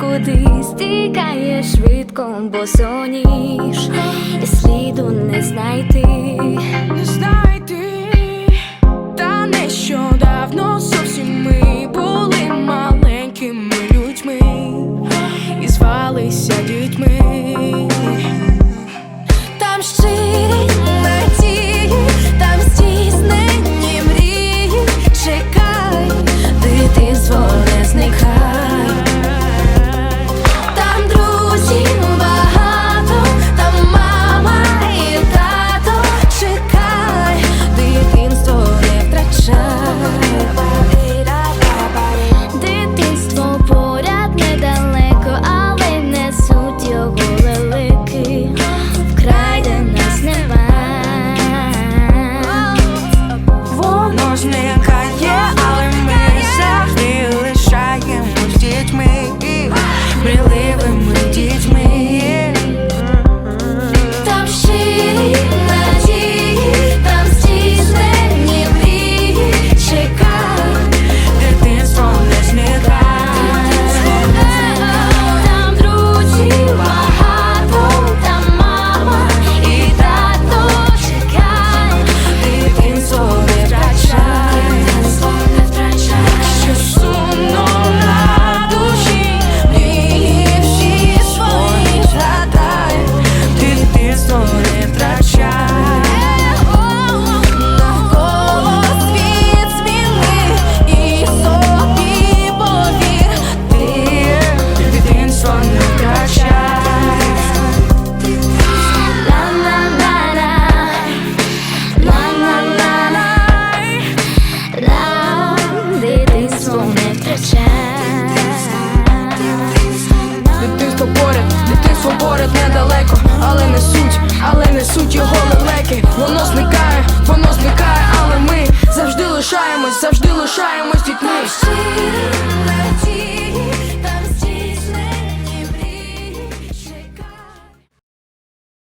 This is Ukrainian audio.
куди стікає швидко, бо соніж і сліду не знайти, не знайти, та нещодавно зовсім ми були маленькими людьми. І звалися. залишаємось дітьми.